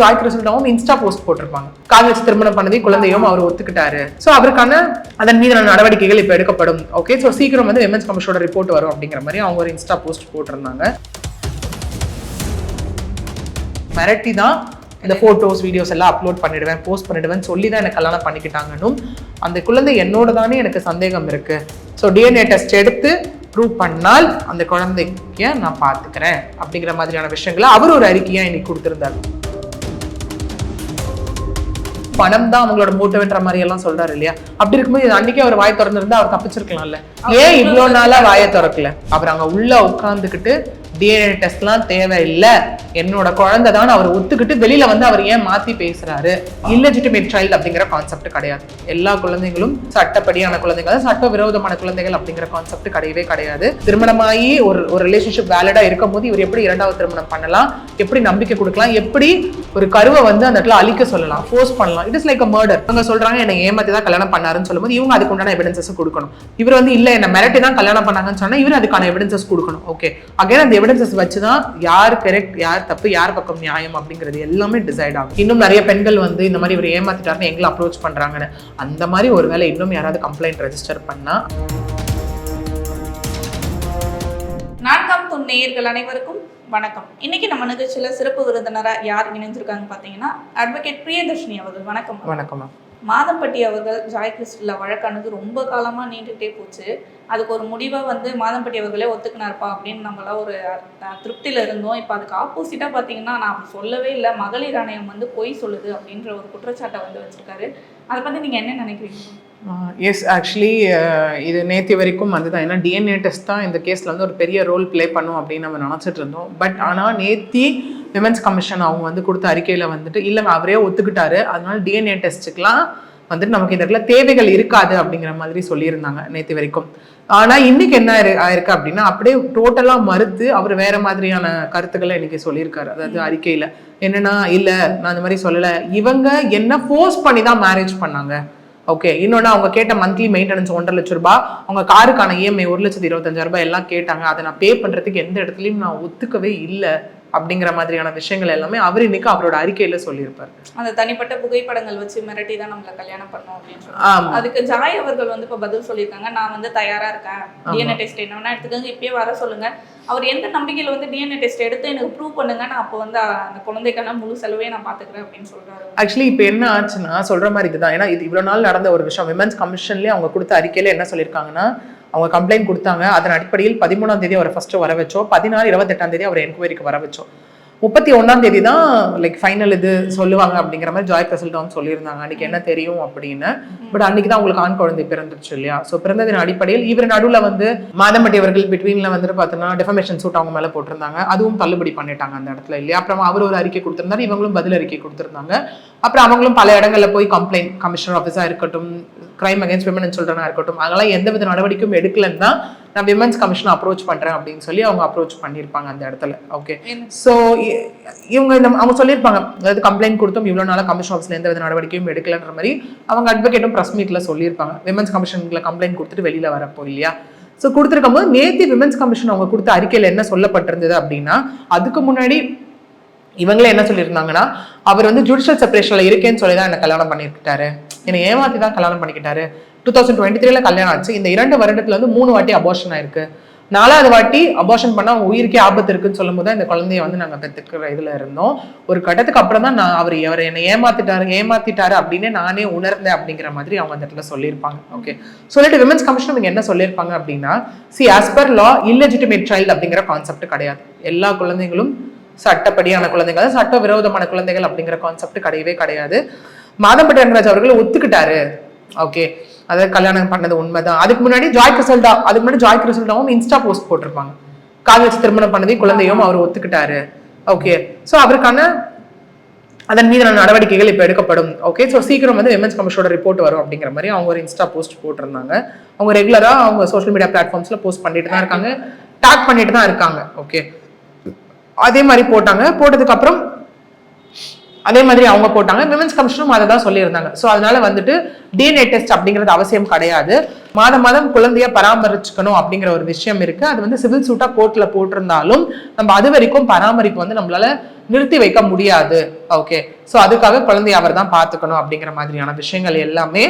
Joy கிருஷ்ணாவும் Insta post போட்டிருப்பாங்க. கால் வச்சு திருமணம் பண்ணதே குழந்தையும் அவர் ஒத்துக்கிட்டாரு. ஸோ அவருக்கான அதன் மீதான நடவடிக்கைகள் இப்போ எடுக்கப்படும். ஓகே ஸோ சீக்கிரம் வந்து விமன்ஸ் கமிஷனோட ரிப்போர்ட் வரும் அப்படிங்கிற மாதிரி அவங்க ஒரு இன்ஸ்டா போஸ்ட் போட்டிருந்தாங்க. மிரட்டி தான் இந்த ஃபோட்டோஸ் வீடியோஸ் எல்லாம் அப்லோட் பண்ணிடுவேன் போஸ்ட் பண்ணிடுவேன் சொல்லி தான் எனக்கு கல்யாணம் பண்ணிக்கிட்டாங்கன்னும் அந்த குழந்தை என்னோட தானே எனக்கு சந்தேகம் இருக்கு. ஸோ டிஎன்ஏ டெஸ்ட் எடுத்து ப்ரூவ் பண்ணால் அந்த குழந்தைக்கு நான் பார்த்துக்கிறேன் அப்படிங்கிற மாதிரியான விஷயங்களை அவர் ஒரு அறிக்கையாக இன்னைக்கு கொடுத்துருந்தாரு. பணம் தான் அவங்களோட மோட்டிவ்ன்ற மாதிரி எல்லாம் சொல்றாரு இல்லையா? அப்படி இருக்கும்போது அன்னைக்கே அவர் வாய் திறந்திருந்தா அவர் தப்பிச்சிருக்கலாம்ல. ஏன் இவ்வளோ நாளா வாயை திறக்கல? அவர் அங்க உள்ள உட்காந்துக்கிட்டு டிஎன்ஏ டெஸ்ட்லாம் தேவையில்லை. என்னோட குழந்தை தான் அவர் ஒத்துக்கிட்டு வெளியில வந்து அவர் ஏன் மாத்தி பேசுறாரு? இல்லெஜிட்டிமேட் சைல்டு அப்படிங்கிற கான்செப்ட் கிடையாது. எல்லா குழந்தைகளும் சட்டப்படியான குழந்தைகள் சட்ட விரோதமான குழந்தைகள் அப்படிங்கிற கான்செப்ட் கிடையவே கிடையாது. திருமணமாகி ஒரு ஒரு ரிலேஷன்ஷிப் வேலிடா இருக்கும் போது இவர் எப்படி இரண்டாவது திருமணம் பண்ணலாம்? எப்படி நம்பிக்கை கொடுக்கலாம்? எப்படி ஒரு கருவை வந்து அந்த இடத்துல அழிக்க சொல்லலாம்? ஃபோர்ஸ் பண்ணலாம். It is like a murder அவங்க சொல்றாங்க என்னை ஏமாத்தி தான் கல்யாணம் பண்ணாருன்னு சொல்லும்போது இவங்க அதுக்கு உண்டான எவிடன்சஸ் கொடுக்கணும். இவர் வந்து இல்ல என்ன மிரட்டி தான் கல்யாணம் பண்ணாங்கன்னு சொன்னா இவர் அதுக்கான எவிடன்சஸ் கொடுக்கணும். ஓகே அகைன் அந்த எவிடன்சஸ் வச்சு தான் யார் கரெக்ட் யார் தப்பு யார் பக்கம் நியாயம் அப்படிங்கிறது எல்லாமே டிசைட் ஆகும். இன்னும் நிறைய பெண்கள் வந்து இந்த மாதிரி இவர் ஏமாத்திட்டாருன்னு எங்களை அப்ரோச் பண்றாங்கன்னு. அந்த மாதிரி ஒருவேளை இன்னும் யாராவது கம்ப்ளைண்ட் ரெஜிஸ்டர் பண்ணா? நான்காம் துண் நேயர்கள் அனைவருக்கும் வணக்கம். இன்னைக்கு நம்ம நிகழ்ச்சியில சிறப்பு விருந்தினரா யார் இணைஞ்சிருக்காங்க பாத்தீங்கன்னா அட்வொகேட் பிரியதர்ஷினி அவர்கள். வணக்கம். வணக்கம் மேம் மாதம்பட்டி அவர்கள் ஜாய் கிறிஸ்டில் வழக்கானது ரொம்ப காலமாக நீண்டுகிட்டே போச்சு. அதுக்கு ஒரு முடிவாக வந்து மாதம்பட்டி அவர்களே ஒத்துக்கினார்ப்பா அப்படின்னு நம்மளாம் ஒரு திருப்தியில் இருந்தோம். இப்போ அதுக்கு ஆப்போசிட்டாக பார்த்தீங்கன்னா நான் அப்படி சொல்லவே இல்லை. மகளிர் ஆணையம் வந்து பொய் சொல்லுது அப்படின்ற ஒரு குற்றச்சாட்டை வந்து வச்சுருக்காரு. அதை பற்றி நீங்கள் என்ன நினைக்கிறீங்க? எஸ் ஆக்சுவலி இது நேற்று வரைக்கும் அதுதான். ஏன்னா டிஎன்ஏ டெஸ்ட் தான் இந்த கேஸில் வந்து ஒரு பெரிய ரோல் ப்ளே பண்ணும் அப்படின்னு நம்ம நினச்சிட்டு இருந்தோம். பட் ஆனால் நேத்தி விமன்ஸ் கமிஷன் அவங்க வந்து கொடுத்த அறிக்கையில் வந்துட்டு இல்லை அவரே ஒத்துக்கிட்டாரு. அதனால டிஎன்ஏ டெஸ்ட்டுக்கெலாம் வந்துட்டு நமக்கு இந்த இடத்துல தேவைகள் இருக்காது அப்படிங்கிற மாதிரி சொல்லியிருந்தாங்க நேற்று வரைக்கும். ஆனால் இன்னைக்கு என்ன ஆயிருக்கு அப்படின்னா அப்படியே டோட்டலாக மறுத்து அவர் வேற மாதிரியான கருத்துக்களை இன்னைக்கு சொல்லியிருக்காரு. அதாவது அறிக்கையில் என்னன்னா இல்லை நான் அந்த மாதிரி சொல்லலை. இவங்க என்ன ஃபோர்ஸ் பண்ணி தான் மேரேஜ் பண்ணாங்க. ஓகே இன்னொன்று அவங்க கேட்ட மந்த்லி மெயின்டெனன்ஸ் ஒன்றரை லட்ச ரூபாய் அவங்க காருக்கான இஎம்ஐ ஒரு லட்சத்தி இருபத்தஞ்சாயிரம் ரூபாய் எல்லாம் கேட்டாங்க. அதை நான் பே பண்ணுறதுக்கு எந்த இடத்துலையும் நான் ஒத்துக்கவே இல்லை. அப்படிங்கிற மாதிரியான விஷயங்கள் எல்லாமே அவர் இன்னைக்கு அவரோட அறிக்கையில சொல்லியிருப்பார். அந்த தனிப்பட்ட புகைப்படங்கள் வச்சு மிரட்டி தான் நம்மள கல்யாணம் பண்ணோம் அப்படின்னு அதுக்கு ஜாய் அவர்கள் வந்து இப்ப பதில் சொல்லியிருக்காங்க நான் வந்து தயாரா இருக்கேன். டிஎன்ஏ டெஸ்ட் என்ன வேணா எடுத்துக்கோங்க இப்பயே வர சொல்லுங்க. அவர் எந்த நம்பிக்கையில வந்து டிஎன்ஏ டெஸ்ட் எடுத்து எனக்கு ப்ரூவ் பண்ணுங்க நான் அப்போ வந்து அந்த குழந்தைக்கான முழு செலவே நான் பாத்துக்கிறேன் அப்படின்னு சொல்றாரு. ஆக்சுவலி இப்போ என்ன ஆச்சுன்னா சொல்ற மாதிரி இதுதான். ஏன்னா இது இவ்வளோ நாள் நடந்த ஒரு விஷயம். விமன்ஸ் கமிஷன்லேயே அவங்க கொடுத்த அறிக்கையில என்ன சொல்லியிருக்காங்கன்னா அவங்க கம்ப்ளைண்ட் கொடுத்தாங்க. அதன் அடிப்படையில் பதிமூணாம் தேதி அவரை ஃபர்ஸ்ட் வர வச்சோம். பதினாறு இருபத்தெட்டாம் தேதி அவரை என்கொயரிக்கு வர வச்சோம். முப்பத்தி ஒன்றாம் தேதி தான் லைக் ஃபைனல் இது சொல்லுவாங்க அப்படிங்கிற மாதிரி ஜாய் கசல்டாவும் சொல்லியிருந்தாங்க. அன்றைக்கி என்ன தெரியும் அப்படின்னு. பட் அன்றைக்கி தான் அவங்களுக்கு ஆண் குழந்தை பிறந்துருச்சு இல்லையா? ஸோ பிறந்ததின் அடிப்படையில் இவர் நடுவில் வந்து மாதம்பட்டி அவர்கள் பிட்வீனில் வந்துட்டு பார்த்தோன்னா டெஃபமேஷன் சூட் அவங்க மேலே போட்டிருந்தாங்க. அதுவும் தள்ளுபடி பண்ணிட்டாங்க அந்த இடத்துல இல்லையா? அப்புறம் அவர் ஒரு அறிக்கை கொடுத்துருந்தாரு இவங்களும் பதில் அறிக்கை கொடுத்துருந்தாங்க. அப்புறம் அவங்களும் பல இடங்களில் போய் கம்ப்ளைண்ட் கமிஷனர் ஆஃபீஸாக இருக்கட்டும் கிரைம் அகேன்ஸ்ட் விமன் சொல்றனா இருக்கட்டும் அதெல்லாம் எந்த வித நடவடிக்கையும் எடுக்கலன்னு தான் நான் விமன்ஸ் கமிஷன் அப்ரோச் பண்றேன் அப்படின்னு சொல்லி அவங்க அப்ரோச் பண்ணியிருப்பாங்க அந்த இடத்துல. ஓகே ஸோ இவங்க இந்த அவங்க சொல்லியிருப்பாங்க அதாவது கம்ப்ளைண்ட் கொடுத்தும் இவ்வளோ நாளாக கமிஷன் ஆஃபீஸில் எந்த வித நடவடிக்கையும் எடுக்கலன்ற மாதிரி அவங்க அட்வொகேட்டும் ப்ரெஸ் மீட்டில் சொல்லியிருப்பாங்க. விமன்ஸ் கமிஷனுக்குள்ள கம்ப்ளைண்ட் கொடுத்துட்டு வெளியில வரப்போ இல்லையா? ஸோ கொடுத்துருக்கும் போது நேத்தி விமன்ஸ் கமிஷன் அவங்க கொடுத்த அறிக்கையில் என்ன சொல்லப்பட்டிருந்தது அப்படின்னா அதுக்கு முன்னாடி இவங்களே என்ன சொல்லியிருந்தாங்கன்னா அவர் வந்து ஜுடிஷியல் செப்பரேஷனில் இருக்கேன்னு சொல்லி தான் என்ன கல்யாணம் பண்ணிக்கிட்டாரு என்னை ஏமாற்றி தான் கல்யாணம் பண்ணிக்கிட்டாரு. டூ தௌசண்ட் டுவெண்ட்டி த்ரீல கல்யாணம் ஆச்சு. இந்த இரண்டு வருடத்துல வந்து மூணு வாட்டி அபார்ஷன் ஆயிருக்கு. நாலாவது வாட்டி அபார்ஷன் பண்ணால் அவங்க உயிருக்கே ஆபத்து இருக்குன்னு சொல்லும் போது இந்த குழந்தைய வந்து நாங்கள் பெற்றுக்கிற இதில் இருந்தோம். ஒரு கட்டத்துக்கு அப்புறம் தான் நான் அவர் அவர் என்னை ஏமாத்திட்டாரு ஏமாத்திட்டாரு அப்படின்னு நானே உணர்ந்தேன் அப்படிங்கிற மாதிரி அவங்க அந்த இடத்துல சொல்லியிருப்பாங்க. ஓகே சொல்லிட்டு விமன்ஸ் கமிஷன் இவங்க என்ன சொல்லியிருப்பாங்க அப்படின்னா see as per law illegitimate child அப்படிங்கிற கான்செப்ட் கிடையாது. எல்லா குழந்தைங்களும் சட்டப்படியான குழந்தைகள் அதாவது சட்ட விரோதமான குழந்தைகள் அப்படிங்கிற கான்செப்ட் கிடையவே கிடையாது. மாதம்பட்டி ரங்கராஜ் அவர்கள் ஒத்துக்கிட்டாரு. ஓகே அதாவது கல்யாணம் பண்ணது உண்மைதான். அதுக்கு முன்னாடி ஜாய் கிறிசல்டா அதுக்கு முன்னாடி ஜாய் கிறிசல்டாவும் இன்ஸ்டா போஸ்ட் போட்டிருப்பாங்க. கால் வச்சு திருமணம் பண்ணதே குழந்தையும் அவர் ஒத்துக்கிட்டாரு. ஓகே ஸோ அவருக்கான அதன் மீதான நடவடிக்கைகள் இப்போ எடுக்கப்படும். ஓகே ஸோ சீக்கிரம் வந்து விமன்ஸ் கமிஷனோட ரிப்போர்ட் வரும் அப்படிங்கிற மாதிரி அவங்க ஒரு இன்ஸ்டா போஸ்ட் போட்டிருந்தாங்க. அவங்க ரெகுலராக அவங்க சோஷியல் மீடியா பிளாட்ஃபார்ம்ஸில் போஸ்ட் பண்ணிட்டு தான் இருக்காங்க. டேக் பண்ணிட்டு தான் இருக்காங்க. ஓகே அதே மாதிரி போட்டாங்க. போட்டதுக்கு அப்புறம் அதே மாதிரி அவங்க போட்டாங்க. விமன்ஸ் கமிஷனும் அதை தான் சொல்லியிருந்தாங்க. ஸோ அதனால வந்துட்டு டிஎன்ஏ டெஸ்ட் அப்படிங்கிறது அவசியம் கிடையாது. மாதம் மாதம் குழந்தைய பராமரிச்சுக்கணும் அப்படிங்கிற ஒரு விஷயம் இருக்கு. அது வந்து சிவில் சூட்டா கோர்ட்ல போட்டிருந்தாலும் நம்ம அது வரைக்கும் பராமரிப்பு வந்து நம்மளால நிறுத்தி வைக்க முடியாது. ஓகே ஸோ அதுக்காக குழந்தைய அவர் தான் பார்த்துக்கணும் அப்படிங்கிற மாதிரியான விஷயங்கள் எல்லாமே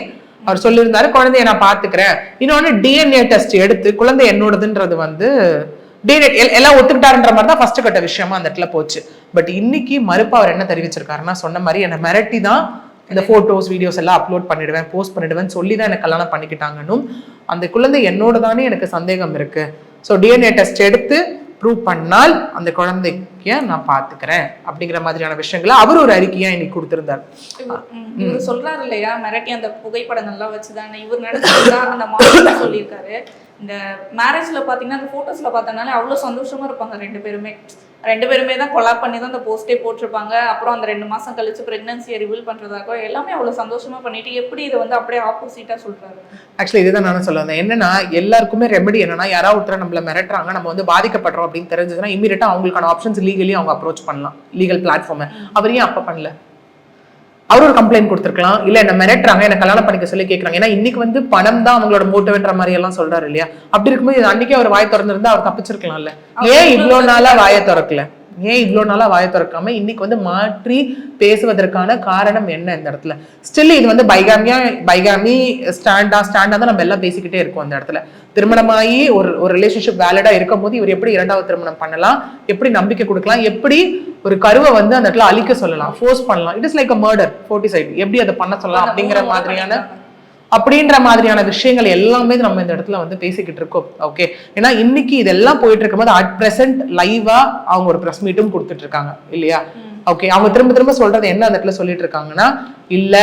அவர் சொல்லியிருந்தாரு. குழந்தைய நான் பார்த்துக்கிறேன். இன்னொன்னு டிஎன்ஏ டெஸ்ட் எடுத்து குழந்தை என்னோடதுன்றது வந்து டிஎன்ஏ எல்லாம் ஒத்துக்கிட்டாருன்ற மாதிரி தான் ஃபர்ஸ்ட் கட்ட விஷயமா அந்த இடத்துல போச்சு. பட் இன்னைக்கு மறுப்பு அவர் என்ன தெரிவிச்சிருக்காருன்னா சொன்ன மாதிரி என்னை மிரட்டி தான் இந்த போட்டோஸ் வீடியோஸ் எல்லாம் அப்லோட் பண்ணிடுவேன் போஸ்ட் பண்ணிடுவேன் சொல்லி தான் எனக்கு கல்யாணம் பண்ணிக்கிட்டாங்கன்னும் அந்த குழந்தை என்னோட தானே எனக்கு சந்தேகம் இருக்கு. ஸோ டிஎன்ஏ டெஸ்ட் எடுத்து ப்ரூவ் பண்ணால் அந்த குழந்தைக்கு நான் பார்த்துக்கிறேன் அப்படிங்கிற மாதிரியான விஷயங்களை அவர் ஒரு அறிக்கையா இன்னைக்கு கொடுத்திருந்தார். இவர் சொல்றாரு இல்லையா மிரட்டி அந்த புகைப்படங்கள்லாம் வச்சுதானே இவர் நடந்ததுதான் அந்த மாதிரி சொல்லியிருக்காரு. இந்த மேரேஜில் பார்த்தீங்கன்னா அந்த ஃபோட்டோஸில் பார்த்தனாலே அவ்வளோ சந்தோஷமாக இருப்பாங்க ரெண்டு பேருமே. ரெண்டு பேருமே தான் கொலாப் பண்ணி தான் அந்த போஸ்டே போட்டிருப்பாங்க. அப்புறம் அந்த ரெண்டு மாதம் கழிச்சு ப்ரெக்னன்சியை ரிவீல் பண்றதாக. எல்லாமே அவ்வளோ சந்தோஷமாக பண்ணிட்டு எப்படி இதை வந்து அப்படியே ஆப்போசிட்டாக சொல்கிறாரு ஆக்சுவலி இதுதான் நானும் சொல்ல வந்தேன். என்னன்னா எல்லாருக்குமே ரெமெடி என்னன்னா யாராவது ஒருத்தர் நம்மள மிரட்டுறாங்க நம்ம வந்து பாதிக்கப்படுறோம் அப்படின்னு தெரிஞ்சதுன்னா இமீடியட்டாக அவங்களுக்கான ஆப்ஷன்ஸ் லீகலி அவங்க அப்ரோச் பண்ணலாம். லீகல் பிளாட்ஃபார்மை அவர் ஏன் அப்போ பண்ணல? அவர் ஒரு கம்ப்ளைண்ட் கொடுத்துருக்கலாம். இல்ல என்ன மிரட்டுறாங்க என்ன கல்யாணம் பண்ணிக்க சொல்லி கேட்கறாங்க ஏன்னா இன்னைக்கு வந்து பணம் தான் அவங்களோட மோட்டிவ்ன்ற மாதிரி எல்லாம் சொல்றாரு இல்லையா? அப்படி இருக்கும்போது அன்னைக்கே அவர் வாய் திறந்திருந்தா அவர் தப்பிச்சிருக்கலாம்ல. ஏன் இவ்வளோ நாளா வாயை திறக்கல? ஏன் இவ்வளோ நாளா வாயை திறக்காம இன்னைக்கு வந்து மாற்றி பேசுவதற்கான காரணம் என்ன இந்த இடத்துல? ஸ்டில் இது வந்து பைகாமியா பைகாமி ஸ்டாண்டா ஸ்டாண்டா தான் நம்ம எல்லாம் பேசிக்கிட்டே இருக்கோம் அந்த இடத்துல. திருமணமாகி ஒரு ஒரு ரிலேஷன்ஷிப் வேலிடா இருக்கும் போது இவர் எப்படி இரண்டாவது திருமணம் பண்ணலாம்? எப்படி நம்பிக்கை கொடுக்கலாம்? எப்படி ஒரு கருவை வந்து அந்த இடத்துல அழிக்க சொல்லலாம்? ஃபோர்ஸ் பண்ணலாம். It is like a murder forty சைடு எப்படி அதை பண்ண சொல்லலாம்? அப்படிங்கிற மாதிரியான. அப்படின்ற மாதிரியான விஷயங்கள் எல்லாமே நம்ம இந்த இடத்துல வந்து பேசிக்கிட்டு இருக்கோம். ஓகே ஏன்னா இன்னைக்கு இதெல்லாம் போயிட்டு இருக்கும்போது அட் பிரசன்ட் லைவா அவங்க ஒரு ப்ரெஸ் மீட்டும் கொடுத்துட்டு இருக்காங்க இல்லையா? ஓகே அவங்க திரும்ப திரும்ப சொல்றது என்ன அந்த இடத்துல சொல்லிட்டு இருக்காங்கன்னா இல்ல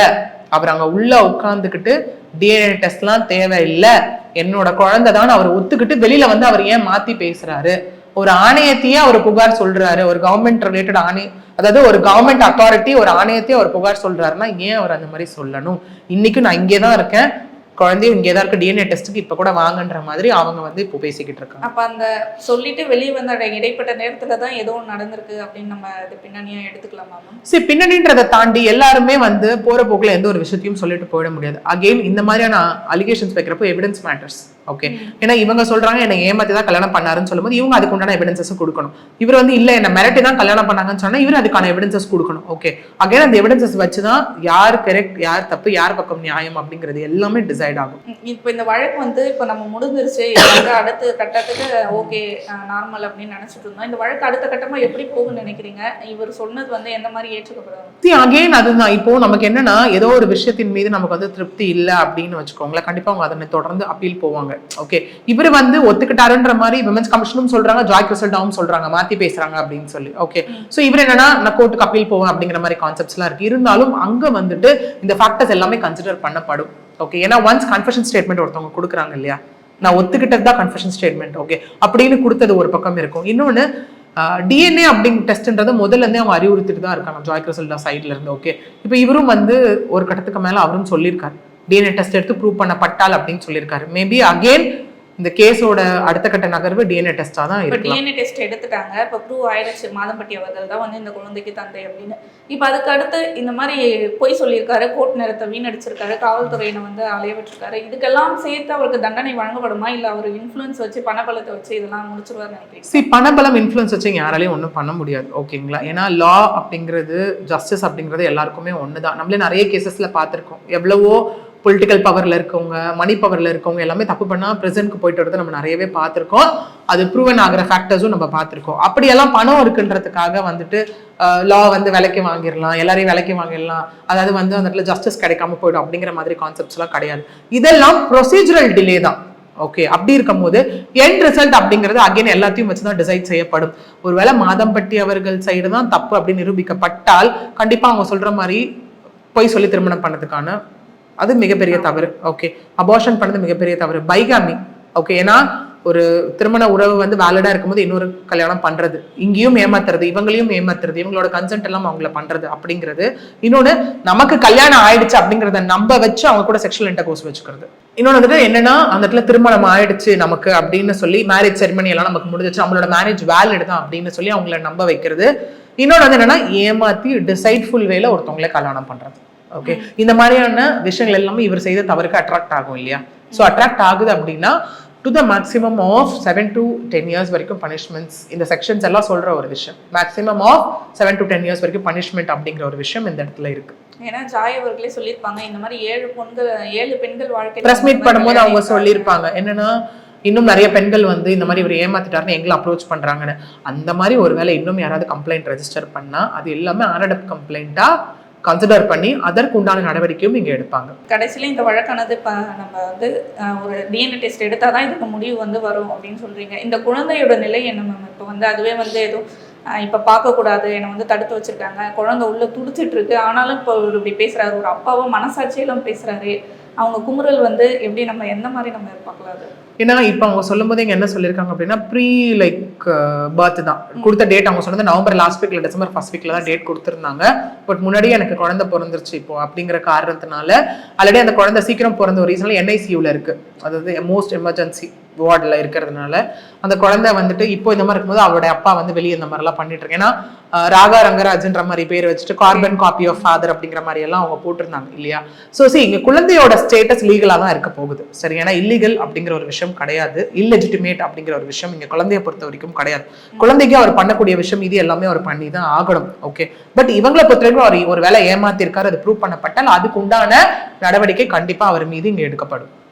அவர் அங்க உள்ள உட்கார்ந்துக்கிட்டு டிஎன்ஏ டெஸ்ட்லாம் தேவையில்லை. என்னோட குழந்தை தான் அவர் ஒத்துக்கிட்டு வெளியில வந்து அவர் ஏன் மாத்தி பேசுறாரு? ஒரு ஆணையத்தையே அவர் புகார் சொல்றாரு. ஒரு கவர்மெண்ட் ரிலேட்டட் ஆணைய அதாவது ஒரு கவர்மெண்ட் அத்தாரிட்டி ஒரு ஆணையத்தையே அவர் புகார் சொல்றாருன்னா ஏன் அவர் அந்த மாதிரி சொல்லணும்? இன்னைக்கு நான் இங்கே தான் இருக்கேன். குழந்தையும் இங்கே தான் இருக்கு டிஎன்ஏ டெஸ்ட்டுக்கு இப்போ கூட வாங்கன்ற மாதிரி அவங்க வந்து இப்போ பேசிக்கிட்டு இருக்காங்க. அப்ப அந்த சொல்லிட்டு வெளியே வந்த இடைப்பட்ட நேரத்துல தான் ஏதோ ஒண்ணு நடந்திருக்கு அப்படின்னு நம்ம இது பின்னணியா எடுத்துக்கலாமா சரி பின்னணின்றதை தாண்டி எல்லாருமே வந்து போற போக்குல எந்த ஒரு விஷயத்தையும் சொல்லிட்டு போயிட முடியாது. அகெயின் இந்த மாதிரியான அலிகேஷன்ஸ் வைக்கிறப்போ எவிடன்ஸ் மேட்டர்ஸ் ஓகே ஏன்னா இவங்க சொல்றாங்க என்னை ஏமாத்தி தான் கல்யாணம் பண்ணாருன்னு சொல்லும்போது இவங்க அதுக்கு உண்டான எவிடன்சஸ் கொடுக்கணும். இவர் வந்து இல்ல என்ன மிரட்டி தான் கல்யாணம் பண்ணாங்கன்னு சொன்னா இவர் அதுக்கான எவிடன்சஸ் கொடுக்கணும். ஓகே அகைன் அந்த எவிடன்சஸ் வச்சு தான் யார் கரெக்ட் யார் தப்பு யார் பக்கம் நியாயம் அப்படிங்கிறது எல்லாமே டிசைட் ஆகும். இப்போ இந்த வழக்கு வந்து இப்போ நம்ம முடிஞ்சிருச்சு அடுத்த கட்டத்துக்கு ஓகே நார்மல் அப்படின்னு நினைச்சிட்டு இருந்தோம். இந்த வழக்கு அடுத்த கட்டமா எப்படி போகும்னு நினைக்கிறீங்க? இவர் சொன்னது வந்து எந்த மாதிரி See, again அதுதான். இப்போ நமக்கு என்னன்னா ஏதோ ஒரு விஷயத்தின் மீது நமக்கு வந்து திருப்தி இல்ல அப்படின்னு வச்சுக்கோங்களேன். கண்டிப்பா அவங்க அதனை தொடர்ந்து அப்பீல் போவாங்க. ஓகே இவர் வந்து ஒத்துக்கிட்டாருன்ற மாதிரி விமன்ஸ் கமிஷனும் சொல்றாங்க ஜாய் கிறிசல்டாவும் சொல்றாங்க மாத்தி பேசுறாங்க அப்படின்னு சொல்லி. ஓகே சோ இவர் என்னன்னா நான் கோர்ட்டுக்கு அப்பீல் போவேன் அப்படிங்கிற மாதிரி கான்செப்ட்ஸ் எல்லாம் இருக்கு. இருந்தாலும் அங்க வந்துட்டு இந்த ஃபேக்டர்ஸ் எல்லாமே கன்சிடர் பண்ணப்படும். ஓகே ஏன்னா ஒன்ஸ் கன்ஃபெஷன் ஸ்டேட்மெண்ட் ஒருத்தவங்க கொடுக்குறாங்க இல்லையா? நான் ஒத்துக்கிட்டது தான் கன்ஃபெஷன் ஸ்டேட்மெண்ட் ஓகே அப்படின்னு கொடுத்தது ஒரு பக்கம் இருக்கும். இன்னொன்னு டிஎன்ஏ அப்படிங்க டெஸ்ட்ன்றது முதல்ல இருந்தே அவங்க அறிவுறுத்திட்டு தான் இருக்காங்க ஜாய் கிறிசல்டா சைட்ல இருந்து. ஓகே இப்போ இவரும் வந்து ஒரு கட்டத்துக்கு மேல அவரும் சொல்லியிருக்காரு. டிஎன்ஏ டெஸ்ட் எடுத்து ப்ரூவ் பண்ணப்பட்டால் அப்படின்னு சொல்லியிருக்காரு. மேபி அகெயின் இந்த கேஸோட அடுத்த கட்ட நகர்வு டிஎன்ஏ டெஸ்டா தான் இப்போ டிஎன்ஏ டெஸ்ட் எடுத்துட்டாங்க. இப்போ ப்ரூவ் ஆயிடுச்சு. மாதம்பட்டி அவர்கள் தான் வந்து இந்த குழந்தைக்கு தந்தை அப்படின்னு. இப்போ அதுக்கு அடுத்து இந்த மாதிரி பொய் சொல்லியிருக்காரு. கோர்ட் நேரத்தை வீணடிச்சிருக்காரு. காவல்துறையினை வந்து அலைய விட்டுருக்காரு. இதுக்கெல்லாம் சேர்த்து அவருக்கு தண்டனை வழங்கப்படுமா? இல்லை அவர் இன்ஃப்ளூயன்ஸ் வச்சு பணபலத்தை வச்சு இதெல்லாம் முடிச்சிருவாரு நினைக்கிறீங்க சி பணபலம் இன்ஃப்ளூயன்ஸ் வச்சு யாராலையும் ஒன்றும் பண்ண முடியாது. ஓகேங்களா ஏன்னா லா அப்படிங்கிறது ஜஸ்டிஸ் அப்படிங்கிறது எல்லாருக்குமே ஒன்று தான் நம்மளே நிறைய கேசஸ்ல பார்த்துருக்கோம். எவ்வளவோ பொலிட்டிக்கல் பவரில் இருக்கவங்க மணி பவரில் இருக்கவங்க எல்லாமே தப்பு பண்ணால் ப்ரெசென்ட்க்கு போயிட்டு வரதை நம்ம நிறையவே பார்த்துருக்கோம். அது ப்ரூவன் ஆகிற ஃபேக்டர்ஸும் நம்ம பார்த்துருக்கோம். அப்படியெல்லாம் பணம் இருக்குன்றதுக்காக வந்துட்டு லா வந்து விலைக்கு வாங்கிடலாம் எல்லாரையும் விலைக்கு வாங்கிடலாம். அதாவது வந்து அந்த இடத்துல ஜஸ்டிஸ் கிடைக்காம போயிடும் அப்படிங்கிற மாதிரி கான்செப்ட்ஸ்லாம் கிடையாது. இதெல்லாம் ப்ரொசீஜரல் டிலே தான். ஓகே அப்படி இருக்கும்போது என் ரிசல்ட் அப்படிங்கிறது அகைன் எல்லாத்தையும் வச்சு தான் டிசைட் செய்யப்படும். ஒருவேளை மாதம்பட்டி அவர்கள் சைடு தான் தப்பு அப்படின்னு நிரூபிக்கப்பட்டால் கண்டிப்பாக அவங்க சொல்கிற மாதிரி போய் சொல்லி திருமணம் பண்ணதுக்கான அது மிகப்பெரிய தவறு. ஓகே அபார்ஷன் பண்ணது மிகப்பெரிய தவறு. பைகாமி. ஓகே ஏன்னா ஒரு திருமண உறவு வந்து வேலிடா இருக்கும்போது இன்னொரு கல்யாணம் பண்றது. இங்கேயும் ஏமாத்துறது இவங்களையும் ஏமாத்துறது இவங்களோட கன்சென்ட் எல்லாம் அவங்கள பண்றது அப்படிங்கிறது. இன்னொன்னு நமக்கு கல்யாணம் ஆயிடுச்சு அப்படிங்கிறத நம்ப வச்சு அவங்க கூட செக்ஷுவல் இன்டர்கோர்ஸ் வச்சுக்கிறது. இன்னொன்று வந்துட்டு என்னன்னா அந்த இடத்துல திருமணம் ஆயிடுச்சு நமக்கு அப்படின்னு சொல்லி மேரேஜ் செரிமனி எல்லாம் நமக்கு முடிஞ்சிச்சு. நம்மளோட மேரேஜ் வேலிட் தான் அப்படின்னு சொல்லி அவங்கள நம்ப வைக்கிறது. இன்னொன்று வந்து என்னன்னா ஏமாத்தி டிசைட்ஃபுல் வேல ஒருத்தவங்களே கல்யாணம் பண்றது. ஓகே இந்த மாதிரியான விஷயங்கள் எல்லாமே இவர் செய்த தவறுக்கு அட்ராக்ட் ஆகும் இல்லையா? ஸோ அட்ராக்ட் ஆகுது அப்படின்னா to the maximum of seven to ten years வரைக்கும் பனிஷ்மெண்ட்ஸ் இந்த செக்ஷன்ஸ் எல்லாம் சொல்ற ஒரு விஷயம். Maximum of seven to ten years வரைக்கும் பனிஷ்மெண்ட் அப்படிங்கிற ஒரு விஷயம் இந்த இடத்துல இருக்கு. ஏன்னா ஜாய் அவர்களே சொல்லியிருப்பாங்க இந்த மாதிரி ஏழு பொண்கள் ஏழு பெண்கள் வாழ்க்கை ப்ரெஸ் மீட் பண்ணும்போது அவங்க சொல்லியிருப்பாங்க. என்னன்னா இன்னும் நிறைய பெண்கள் வந்து இந்த மாதிரி இவர் ஏமாத்திட்டாருன்னு எங்களை அப்ரோச் பண்றாங்கன்னு. அந்த மாதிரி ஒருவேளை இன்னும் யாராவது கம்ப்ளைண்ட் ரெஜிஸ்டர் பண்ணா அது எல்லாமே ஆனடப் கம்ப்ளைண்ட்டா கன்சிடர் பண்ணி அதற்கு உண்டான நடவடிக்கையும் இங்கே எடுப்பாங்க. கடைசியில இந்த வழக்கானது இப்போ நம்ம வந்து ஒரு டிஎன்ஏ டெஸ்ட் எடுத்தால் தான் இதுக்கு முடிவு வந்து வரும் அப்படின்னு சொல்கிறீங்க இந்த குழந்தையோட நிலை என்ன மேம் இப்போ வந்து அதுவே வந்து எதுவும் இப்போ பார்க்கக்கூடாது என்னை வந்து தடுத்து வச்சுருக்காங்க குழந்தை உள்ளே துடிச்சிட்டு இருக்கு ஆனாலும் இப்போ ஒரு இப்படி பேசுகிறாரு ஒரு அப்பாவும் மனசாட்சியெல்லாம் பேசுகிறாரு அவங்க குமுறல் வந்து எப்படி நம்ம எந்த மாதிரி நம்ம எதிர்பார்க்கலாம் ஏன்னா இப்போ அவங்க சொல்லும்போது இங்க என்ன சொல்லியிருக்காங்க அப்படின்னா ப்ரீ லைக் பர்த் தான். கொடுத்த டேட் அவங்க சொன்னது நவம்பர் லாஸ்ட் வீக்ல டிசம்பர் ஃபர்ஸ்ட் வீக்ல தான் டேட் கொடுத்துருந்தாங்க. பட் முன்னாடியே எனக்கு குழந்தை பிறந்துருச்சு இப்போ அப்படிங்கிற காரணத்தினால ஆல்ரெடி அந்த குழந்தை சீக்கிரம் பிறந்த ஒரு ரீசன்ல என்ஐசியூல இருக்கு. அதாவது மோஸ்ட் எமர்ஜென்சி வார்டில் இருக்கிறதுனால அந்த குழந்தை வந்துட்டு இப்போ இந்த மாதிரி இருக்கும்போது அவருடைய அப்பா வந்து வெளியே இந்த மாதிரிலாம் பண்ணிட்டு இருக்கு. ஏன்னா ராகா ரங்கராஜன்ற மாதிரி பேர் வச்சுட்டு கார்பன் காப்பி ஆஃப் ஃபாதர் அப்படிங்கிற மாதிரி எல்லாம் அவங்க போட்டிருந்தாங்க இல்லையா? ஸோ சி இங்க குழந்தையோட ஸ்டேட்டஸ் லீகலாக தான் இருக்க போகுது. சரி ஏன்னா இல்லீகல் அப்படிங்கிற ஒரு விஷயம் கிடையாது. இல்லெஜிட்டிமேட் அப்படிங்கிற ஒரு விஷயம் இங்க குழந்தைய பொறுத்த வரைக்கும் கிடையாது. குழந்தைக்கு அவர் பண்ணக்கூடிய விஷயம் இது எல்லாமே அவர் பண்ணி தான் ஆகணும் ஓகே பட் இவங்களை பொறுத்த வரைக்கும் அவர் ஒரு வேலை ஏமாத்திருக்காரு அது ப்ரூவ் பண்ணப்பட்டால் அதுக்கு உண்டான நடவடிக்கை கண்டிப்பாக அவர் மீது இங்கே எடுக்கப்படும்.